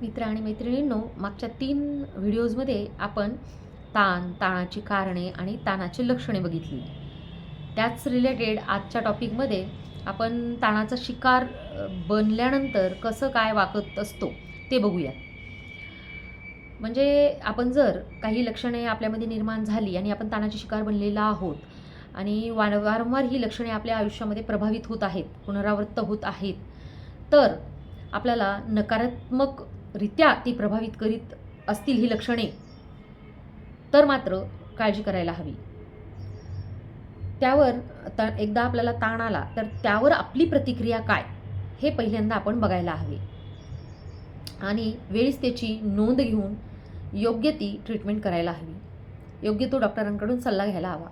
मित्र आणि मैत्रिणींनो मागच्या तीन व्हिडिओजमध्ये आपण ताण ताणाची कारणे आणि ताणाची लक्षणे बघितली. त्याच रिलेटेड आजच्या टॉपिकमध्ये आपण ताणाचा शिकार बनल्यानंतर कसं काय वागत असतो ते बघूया म्हणजे आपण जर काही लक्षणे आपल्यामध्ये निर्माण झाली आणि आपण ताणाची शिकार बनलेला आहोत आणि वारंवार ही लक्षणे आपल्या आयुष्यामध्ये प्रभावित होत आहेत पुनरावृत्त होत आहेत तर आपल्याला नकारात्मक रित्या ती प्रभावित करीत असतील ही लक्षणे तर मात्र काळजी करायला हवी. त्यावर त एकदा आपल्याला ताण आला तर त्यावर आपली प्रतिक्रिया काय हे पहिल्यांदा आपण बघायला हवे. आणि वेळीच त्याची नोंद घेऊन योग्य ती ट्रीटमेंट करायला हवी. योग्य तो डॉक्टरांकडून सल्ला घ्यायला हवा.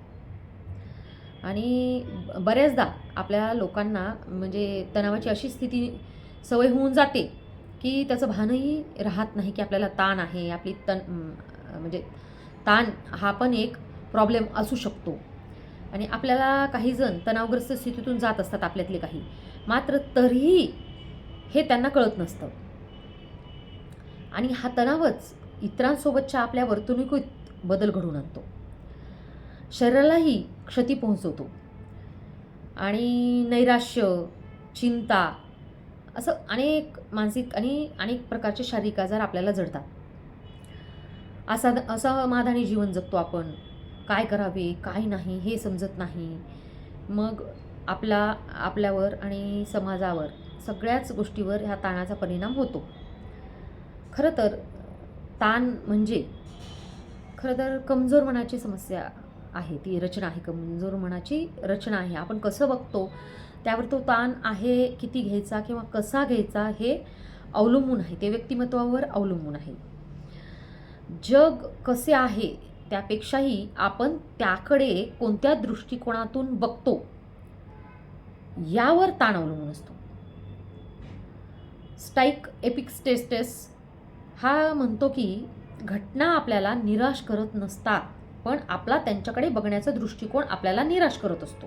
आणि बऱ्याचदा आपल्या लोकांना म्हणजे तणावाची अशी स्थिती सवय होऊन जाते की त्याचं भानही राहत नाही की आपल्याला ताण आहे आपली तण म्हणजे ताण हा पण एक प्रॉब्लेम असू शकतो. आणि आपल्याला काही जण तणावग्रस्त स्थितीतून जात असतात आपल्यातले काही. मात्र तरीही हे त्यांना कळत नसतं. आणि हा तणावच इतरांसोबतच्या आपल्या वर्तणुकीत बदल घडवून आणतो. शरीरालाही क्षती पोहोचवतो. आणि नैराश्य चिंता असं अनेक मानसिक आणि अनेक प्रकारचे शारीरिक आजार आपल्याला जडतात. असा असमाधानी जीवन जगतो आपण. काय करावे काय नाही हे समजत नाही. मग आपला आपल्यावर आणि समाजावर सगळ्याच गोष्टीवर ह्या ताणाचा परिणाम होतो. खरं तर ताण म्हणजे खरं तर कमजोर मनाची समस्या आहे. ती रचना आहे. कमजोर मनाची रचना आहे. आपण कसं बघतो त्यावर तो ताण आहे किती घ्यायचा किंवा कसा घ्यायचा हे अवलंबून आहे. ते व्यक्तिमत्वावर अवलंबून आहे. जग कसे आहे त्यापेक्षाही आपण त्याकडे कोणत्या दृष्टिकोनातून बघतो यावर ताण अवलंबून असतो. स्टाईक एपिक्स्टेस्टेस हा म्हणतो की घटना आपल्याला निराश करत नसतात पण आपला त्यांच्याकडे बघण्याचा दृष्टिकोन आपल्याला निराश करत असतो.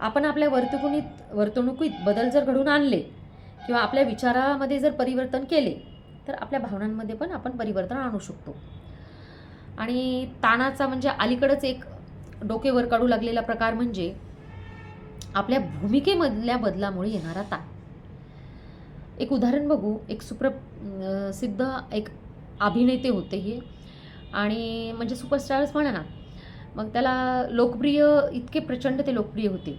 आपण आपल्या वर्तणुकीत वर्तणुकीत बदल जर घडून आणले किंवा आपल्या विचारामध्ये जर परिवर्तन केले तर आपल्या भावनांमध्ये पण आपण परिवर्तन आणू शकतो. आणि ताणाचा म्हणजे अलीकडंच एक डोके वर काढू लागलेला प्रकार म्हणजे आपल्या भूमिकेमधल्या बदलामुळे येणारा ताण. एक उदाहरण बघू एक सुप्र सिद्ध एक अभिनेते होते हे. आणि म्हणजे सुपरस्टार्स म्हणा ना मग त्याला लोकप्रिय इतके प्रचंड ते लोकप्रिय होते.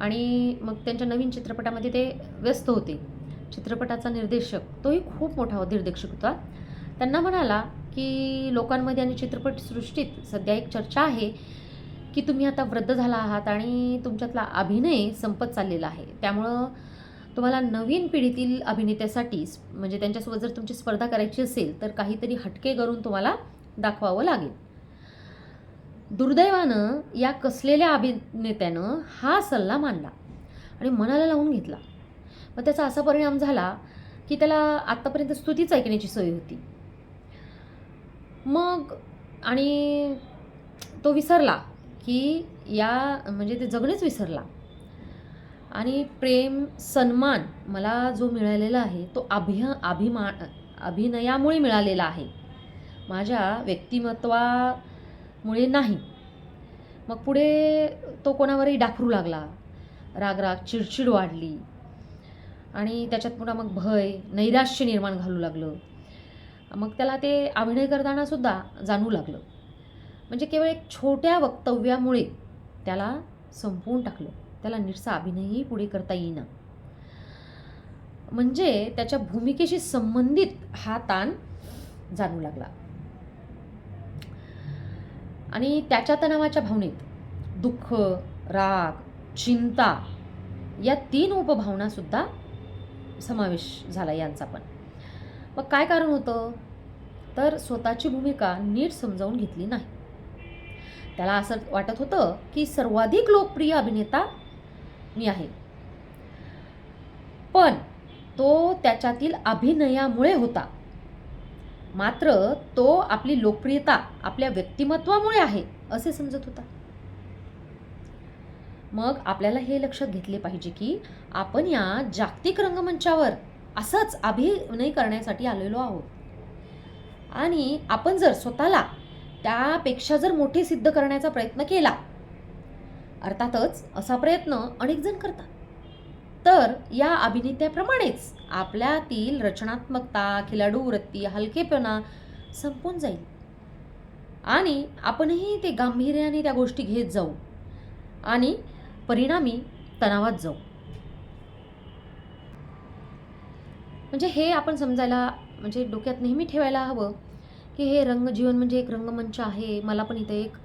आणि मग त्यांच्या नवीन चित्रपटामध्ये ते व्यस्त होते. चित्रपटाचा निर्देशक तोही खूप मोठा निर्देशक होता. त्यांना म्हणाला की लोकांमध्ये आणि चित्रपटसृष्टीत सध्या एक चर्चा आहे की तुम्ही आता वृद्ध झाला आहात आणि तुमच्यातला अभिनय संपत चाललेला आहे. त्यामुळं तुम्हाला नवीन पिढीतील अभिनेत्यासाठी म्हणजे त्यांच्यासोबत जर तुमची स्पर्धा करायची असेल तर काहीतरी हटके करून तुम्हाला दाखवावं लागेल. दुर्दैवानं या कसलेल्या अभिनेत्यानं हा सल्ला मानला आणि मनाला लावून घेतला. मग त्याचा असा परिणाम झाला की त्याला आत्तापर्यंत स्तुतीच ऐकण्याची सोय होती. मग आणि तो विसरला की या म्हणजे ते जगणेच विसरला. आणि प्रेम सन्मान मला जो मिळालेला आहे तो अभिय अभिमान अभिनयामुळे मिळालेला आहे. माझ्या व्यक्तिमत्वा मुळे नाही. मग पुढे तो कोणावरही डाखरू लागला. रागराग चिडचिड वाढली. आणि त्याच्यात पुन्हा मग भय नैराश्य निर्माण घालू लागलं. मग त्याला ते अभिनय करताना सुद्धा जाणू लागलं. म्हणजे केवळ एक छोट्या वक्तव्यामुळे त्याला संपवून टाकलं. त्याला नीटसा अभिनयही पुढे करता येईना. म्हणजे त्याच्या भूमिकेशी संबंधित हा ताण जाणू लागला. आणि त्याच्या तणावाच्या भावनेत दुःख राग चिंता या तीन उपभावनासुद्धा समावेश झाला यांचा पण. मग काय कारण होतं? तर स्वतःची भूमिका नीट समजावून घेतली नाही. त्याला असं वाटत होतं की सर्वाधिक लोकप्रिय अभिनेता मी आहे. पण तो त्याच्यातील अभिनयामुळे होता. मात्र तो आपली लोकप्रियता आपल्या व्यक्तिमत्वामुळे आहे असे समजत होता. मग आपल्याला हे लक्षात घेतले पाहिजे की आपण या जागतिक रंगमंचावर असंच अभिनय करण्यासाठी आलेलो आहोत. आणि आपण जर स्वतःला त्यापेक्षा जर मोठे सिद्ध करण्याचा प्रयत्न केला अर्थातच असा प्रयत्न अनेक जण करतात. तर या अभिनेत्याप्रमाणेच आपल्यातील रचनात्मकता खिलाडू वृत्ती हलकेपणा संपून जाईल. आणि आपणही ते गांभीर्याने त्या गोष्टी घेत जाऊ आणि परिणामी तणावात जाऊ. म्हणजे हे आपण समजायला म्हणजे डोक्यात नेहमी ठेवायला हवं की हे रंग जीवन म्हणजे एक रंगमंच आहे. मला पण इथे एक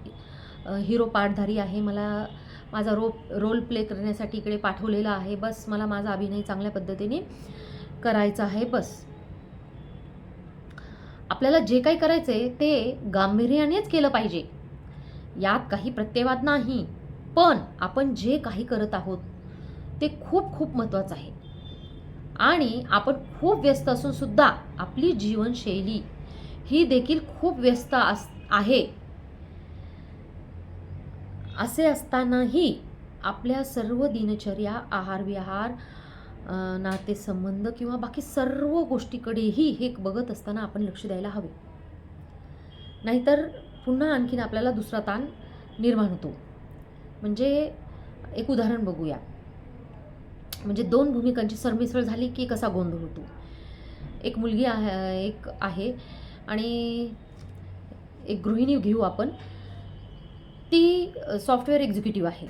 हिरो पाठधारी आहे. मला माझा रो रोल प्ले करण्यासाठी इकडे पाठवलेला आहे. बस मला माझा अभिनय चांगल्या पद्धतीने करायचा आहे. बस. आपल्याला जे काही करायचं आहे ते गांभीर्यानेच केलं पाहिजे. यात काही प्रत्ययवाद नाही. पण आपण जे काही करत आहोत ते खूप खूप महत्त्वाचं आहे. आणि आपण खूप व्यस्त असूनसुद्धा आपली जीवनशैली ही देखील खूप व्यस्त अस आहे. असे असतानाही आपल्या सर्व दिनचर्या आहार विहार नातेसंबंध किंवा बाकी सर्व गोष्टीकडेही हे बघत असताना आपण लक्ष द्यायला हवे. नाहीतर पुन्हा आणखीन आपल्याला दुसरा ताण निर्माण होतो. म्हणजे एक उदाहरण बघूया. म्हणजे दोन भूमिकांची सरमिसळ झाली की कसा गोंधळ होतो? एक मुलगी आहे एक आहे आणि एक गृहिणी घेऊ आपण. ती सॉफ्टवेअर एक्झिक्युटिव्ह आहे.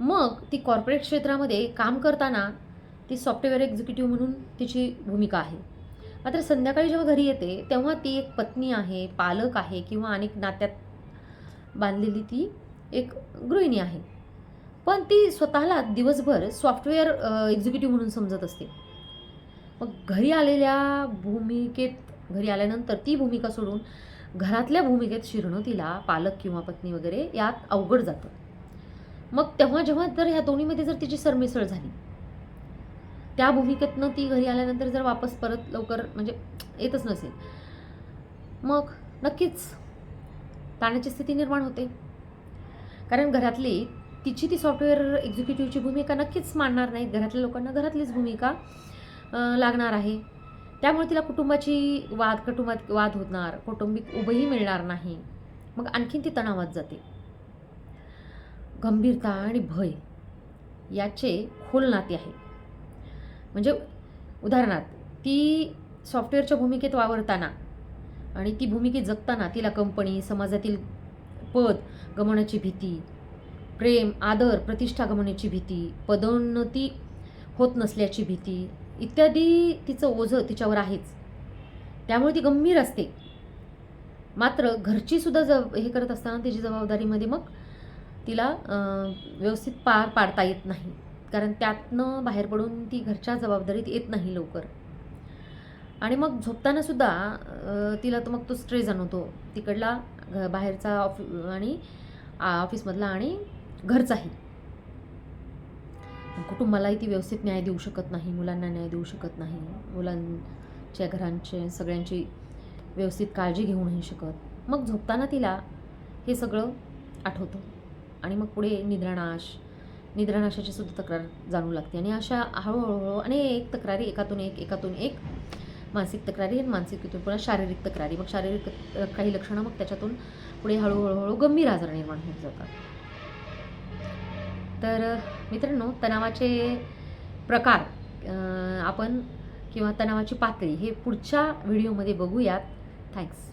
मग ती कॉर्पोरेट क्षेत्रामध्ये काम करताना ती सॉफ्टवेअर एक्झिक्युटिव्ह म्हणून तिची भूमिका आहे. मात्र संध्याकाळी जेव्हा घरी येते तेव्हा ती एक पत्नी आहे पालक आहे किंवा अनेक नात्यात बांधलेली ती एक गृहिणी आहे. पण ती स्वतःला दिवसभर सॉफ्टवेअर एक्झिक्युटिव्ह म्हणून समजत असते. मग घरी आलेल्या भूमिकेत घरी आल्यानंतर ती भूमिका सोडून घरातल्या भूमिकेत शिरणं तिला पालक किंवा पत्नी वगैरे यात अवघड जातं. मग तेव्हा जेव्हा जर ह्या दोन्हीमध्ये जर तिची सरमिसळ झाली त्या भूमिकेतनं ती घरी आल्यानंतर जर वापस परत लवकर म्हणजे येतच नसेल मग नक्कीच ताण्याची स्थिती निर्माण होते. कारण घरातली तिची ती सॉफ्टवेअर एक्झिक्युटिव्हची भूमिका नक्कीच मानणार नाही घरातल्या लोकांना घरातलीच भूमिका लागणार आहे. त्यामुळे तिला कुटुंबाची वाद कुटुंबात वाद होणार कौटुंबिक उभंही मिळणार नाही. मग आणखीन ती तणावात जाते. गंभीरता आणि भय याचे खोल नाते आहे. म्हणजे उदाहरणार्थ ती सॉफ्टवेअरच्या भूमिकेत वावरताना आणि ती भूमिकेत जगताना तिला कंपनी समाजातील पद गमवण्याची भीती प्रेम आदर प्रतिष्ठा गमवण्याची भीती पदोन्नती होत नसल्याची भीती इत्यादी तिचं ओझं तिच्यावर आहेच. त्यामुळे ती गंभीर असते. मात्र घरचीसुद्धा जब ज हे करत असताना तिची जबाबदारीमध्ये मग तिला व्यवस्थित पार पाडता येत नाही. कारण त्यातनं बाहेर पडून ती घरच्या जबाबदारीत येत नाही लवकर. आणि मग झोपतानासुद्धा तिला तर मग तो स्ट्रेस जाणवतो. तिकडला घ- बाहेरचा ऑफि आणि आ- ऑफिसमधला आणि घरचाही. कुटुंबालाही ती व्यवस्थित न्याय देऊ शकत नाही मुलांना न्याय देऊ शकत नाही मुलांच्या घरांचे सगळ्यांची व्यवस्थित काळजी घेऊ नाही शकत. मग झोपताना तिला हे सगळं आठवतं आणि मग पुढे निद्रानाश निद्रानाशाची सुद्धा तक्रार जाणू लागते आणि अशा हळूहळू अनेक तक्रारी एकातून एक एकातून एक मानसिक तक्रारी आणि मानसिक पुन्हा शारीरिक तक्रारी. मग शारीरिक काही लक्षणं मग त्याच्यातून पुढे हळूहळूहळू गंभीर आजार निर्माण होत जातात. तर मित्रांनो तणावाचे प्रकार आपण किंवा तणावाची पातळी हे पुढच्या व्हिडिओमध्ये बघूयात. थँक्स